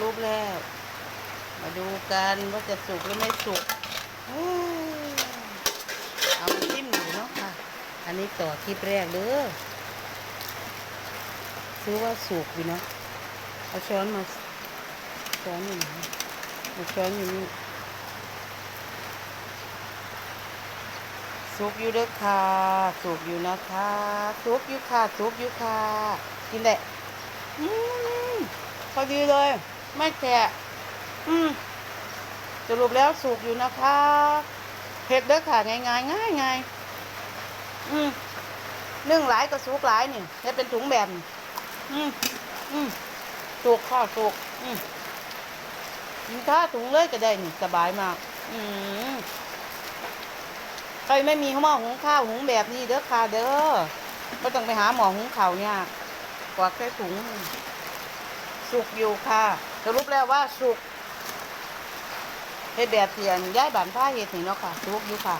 รุปแล้วมาดูกันว่าจะสุกหรือไม่สุกเอาจิ้มอยู่เนาะค่ะ อันนี้ต่อคลิปแรกเด้อซื้อว่าสุกอยู่เนาะเอาช้อนมาช้อนอยู่ไหนเอาช้อนอยู่นี่สุกอยู่เด้อค่ะสุกอยู่นะคะสุกอยู่ค่ะสุกอยู่ค่ะกินได้อืมพอดีเลย ไม่แฉะอืมสรุปแล้วสุกอยู่นะคะเผ็ดเด้อค่ะง่ายง่ายง่ายง่ายอืมนึ่งหลายก็สุกหลายนี่จะเป็นถุงแบบอืมอืมสุกค่ะสุกอืมกินข้าถุงเลยก็ได้นี่สบายมาก อืมใครไม่มีหม้อหุงข้าวหุงแบบนี้เด้อค่ะเด้อก็ต้องไปหาหมอหุงข้าวเนี่ยกว่าแค่ถุง สุกอยู่ค่ะ สรุปแล้วว่าสุกเฮ็ดแบบเสียนย้ายบ้านผ้าเฮ็ดนี่เนาะค่ะสุกอยู่ค่ะ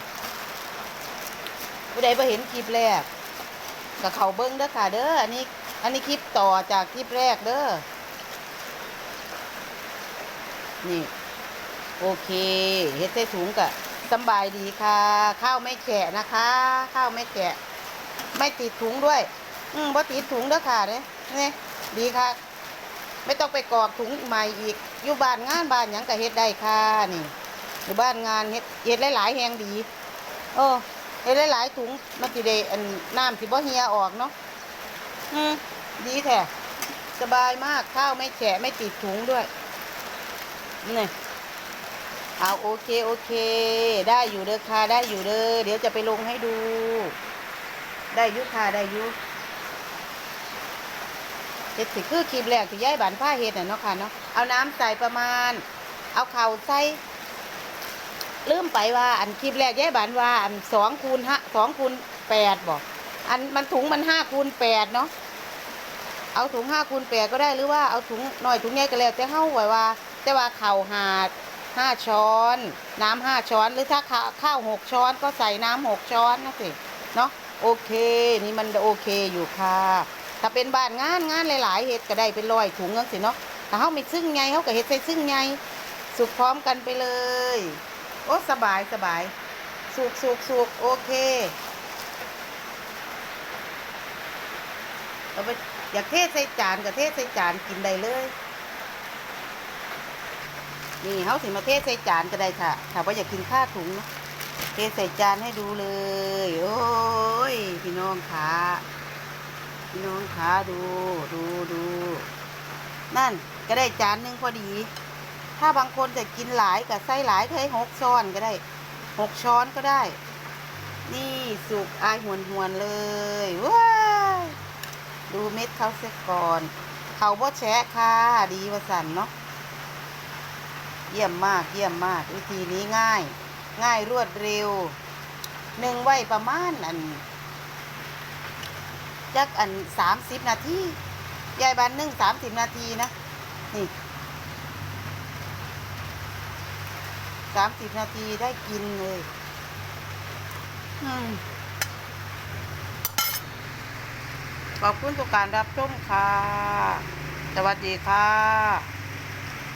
ผู้ใดบ่เห็นคลิปแรกก็เข้าเบิ่งเด้อค่ะ เด้ออันนี้ อันนี้คลิปต่อจากคลิปแรกเด้อนี่โอเคเฮ็ดใส่ถุงก็สบายดีค่ะ ข้าวไม่แฉะนะคะ ข้าวไม่แฉะไม่ติดถุงด้วย อืมบ่ติดถุงเด้อค่ะเนี่ยนี่ดีค่ะ ไม่ต้องไปกรอกถุงใหม่อีก อยู่บ้านงานบ้านหยังก็เฮ็ดได้ค่ะนี่ อยู่บ้านงานเฮ็ดเฮ็ดหลายๆแหงดีเออเฮ็ดหลายๆถุงมันสิได้อันน้ำสิบ่เหี่ยออกเนาะอืมดีแท้สบายมากข้าวไม่แฉะไม่ติดถุงด้วยนี่เอาโอเคโอเค ได้อยู่เด้อค่ะได้อยู่เด้อเดี๋ยวจะไปลงให้ดู ได้ยุค่ะได้ยุ เฮ็ดสิคือคลิปแรกที่ย้ายบานผ้าเฮ็ดน่ะเนาะค่ะเนาะเอาน้ำใส่ประมาณ เอาเข่าวใส่ลืมไปว่าอันคลิปแรกย้ายบานว่าอันสองคูณห้าสองคูณแปดบอกอันมันถุงมันห้าคูณแปดเนาะเอาถุงห้าคูณแปดก็ได้หรือว่าเอาถุงหน่อยถุงใหญ่ก็แล้วแต่เฮาไว้ว่า แต่ว่าเข่าวหาดห้าช้อน น้ำห้าช้อน หรือถ้าข้าวข้าวหกช้อนก็ใส่น้ำหกช้อนนะสิเนาะโอเค นี่มันโอเคอยู่ค่ะ ถ้าเป็นบ้านงานงานหลาย ๆเฮ็ดก็ได้เป็นร้อยถุงจังสิเนาะถ้าเฮาไม่ซึ่งไงเฮาก็เฮ็ดใส่ซึ่งไงสุกพร้อมกันไปเลย โอ้สบายสบายสุกสุกสุกโอเคเอาไปอยากเทใส่จานก็เทใส่จานกินได้เลย นี่เฮาสิมาเทใส่จานก็ได้ค่ะถ้าว่าอยากกินข้าวถุงเนาะเทใส่จานให้ดูเลย โอ้ย พี่น้องค่ะ พี่น้องคะดู ดูดู นั่นก็ได้จานหนึ่งพอดี ถ้าบางคนจะกินหลายกับไส้หลายก็ให้หกช้อนก็ได้หกช้อนก็ได้ นี่สุกอายหวนหวนเลยว้าดูเม็ดเขาเสียก่อน เขาบ่แฉะค่ะดีวสันเนาะเยี่ยมมากเยี่ยมมาก วิธีนี้ง่าย ง่ายรวดเร็วหนึ่งไว้ประมาณอัน จักอันสามสิบนาทียายบานนึ่งสามสิบนาทีนะนี่สามสิบนาทีได้กินเลยอืมขอบคุณทุกการรับชมค่ะ สวัสดีค่ะ